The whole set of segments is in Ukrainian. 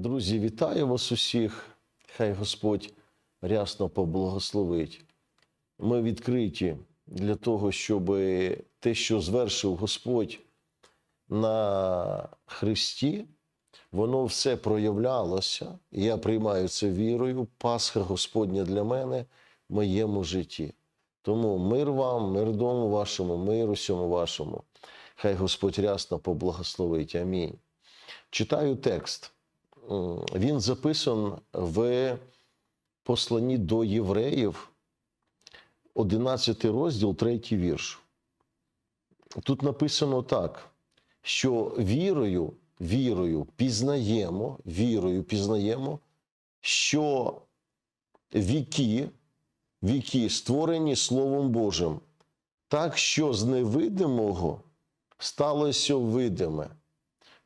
Друзі, вітаю вас усіх. Хай Господь рясно поблагословить. Ми відкриті для того, щоб те, що звершив Господь на Христі, воно все проявлялося. І я приймаю це вірою. Пасха Господня для мене в моєму житті. Тому мир вам, мир дому вашому, мир усьому вашому. Хай Господь рясно поблагословить. Амінь. Читаю текст. Він записан в посланні до євреїв, 11 розділ, 3 вірш. Тут написано так, що вірою, вірою пізнаємо, вірою пізнаємо, що віки, віки створені Словом Божим, так що з невидимого сталося видиме.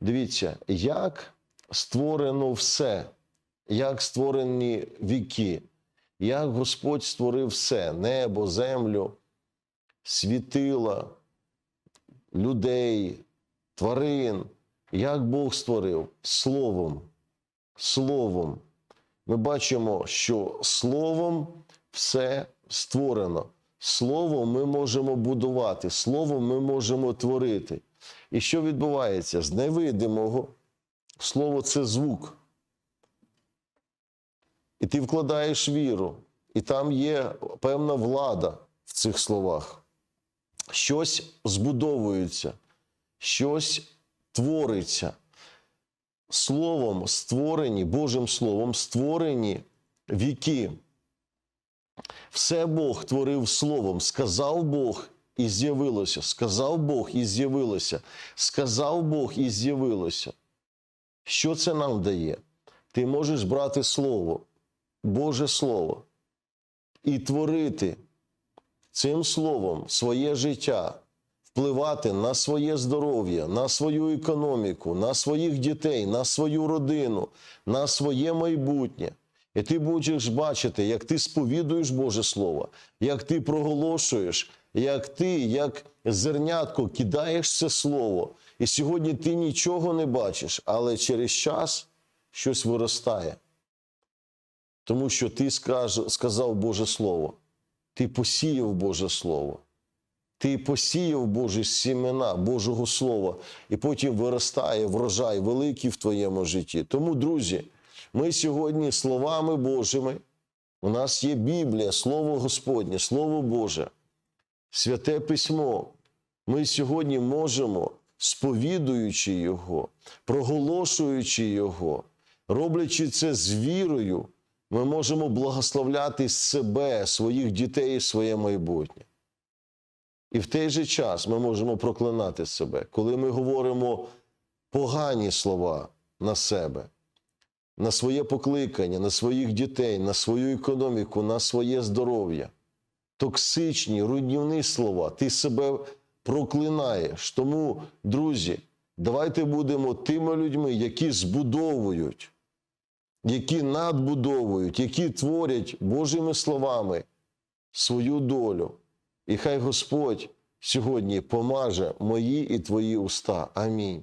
Дивіться, як створено все, як створені віки, як Господь створив все: небо, землю, світила, людей, тварин. Як Бог створив словом. Словом. Ми бачимо, що словом все створено. Словом ми можемо будувати, словом ми можемо творити. І що відбувається? З невидимого слово це звук. І ти вкладаєш віру, і там є певна влада в цих словах. Щось збудовується, щось твориться. Словом створені, Божим Словом створені віки. Все Бог творив словом. Сказав Бог і з'явилося. Сказав Бог і з'явилося. Сказав Бог і з'явилося. Що це нам дає? Ти можеш брати Слово, Боже Слово, і творити цим словом своє життя, впливати на своє здоров'я, на свою економіку, на своїх дітей, на свою родину, на своє майбутнє. І ти будеш бачити, як ти сповідуєш Боже Слово, як ти проголошуєш, як ти, як зернятко, кидаєш це слово. І сьогодні ти нічого не бачиш, але через час щось виростає. Тому що ти скаж- сказав Боже Слово, ти посіяв Боже Слово. Ти посіяв Божі сімена, Божого Слова, і потім виростає врожай великий в твоєму житті. Тому, друзі, ми сьогодні словами Божими, у нас є Біблія, Слово Господнє, Слово Боже, Святе Письмо. Ми сьогодні можемо, сповідуючи Його, проголошуючи Його, роблячи це з вірою, ми можемо благословляти себе, своїх дітей своє майбутнє. І в той же час ми можемо проклинати себе, коли ми говоримо погані слова на себе, на своє покликання, на своїх дітей, на свою економіку, на своє здоров'я. Токсичні, руйнівні слова, ти себе проклинаєш. Тому, друзі, давайте будемо тими людьми, які збудовують, які надбудовують, які творять Божими словами свою долю. І хай Господь сьогодні помаже мої і твої уста. Амінь.